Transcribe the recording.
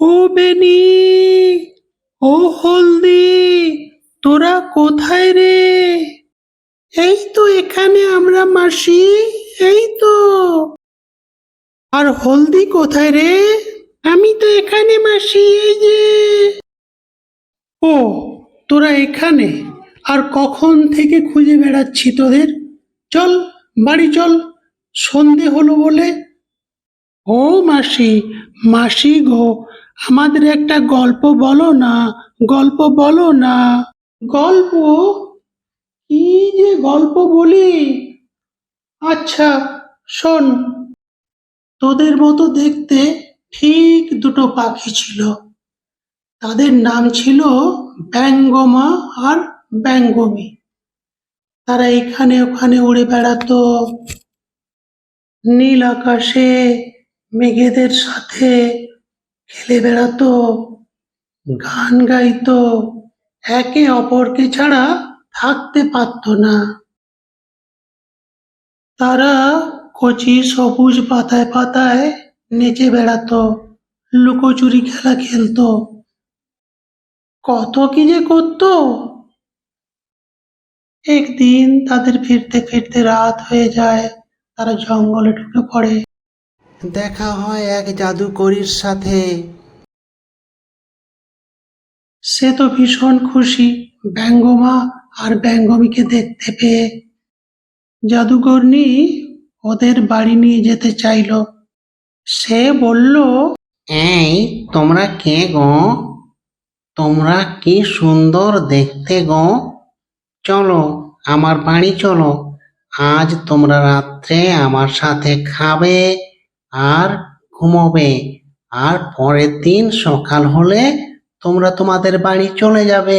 ও বেনি, ও হলদি, তোরা কোথায় রে? এই তো এখানে আমরা, মাসি, এই তো। আর হলদি কোথায় রে? আমি তো এখানে, মাসি, এই যে। ও, তোরা এখানে? আর কখন থেকে খুঁজে বেড়াচ্ছি তোদের? চল, বাড়ি চল, সন্ধে হলো বলে। ও মাসি মাসি গো আমাদের একটা গল্প বলো না, গল্প বলো না। গল্প? কি যে গল্প বলি? আচ্ছা শোন। তোদের মতো দেখতে ঠিক দুটো পাখি ছিল। তাদের নাম ছিল ব্যঙ্গমা আর ব্যঙ্গমী। তারা এখানে ওখানে উড়ে বেড়াতো। নীল আকাশে, মেঘেদের সাথে খেলে বেড়াতো, গান গাইতো, একে অপরকে ছাড়া থাকতে পারতো না। তারা কচি সবুজ পাতায় পাতায় নেচে বেড়াতো, লুকোচুরি খেলা খেলতো। কত কি যে করতো। একদিন তাদের ফিরতে ফিরতে রাত হয়ে যায়, তারা জঙ্গলে ঢুকে পড়ে। দেখা হয় এক জাদুকরির সাথে। সে তো ভীষণ খুশি ব্যঙ্গমা আর ব্যঙ্গমীকে দেখতে পেয়ে। জাদুকরনি ওদের বাড়ি নিয়ে যেতে চাইলো। সে বলল, এই, তোমরা কে গো? তোমরা কি সুন্দর দেখতে গো? চলো, আমার বাড়ি চলো। আজ তোমরা রাত্রে আমার সাথে খাবে। আর ঘুমোবে। আর পরের দিন সকাল হলে তোমরা তোমাদের বাড়ি চলে যাবে।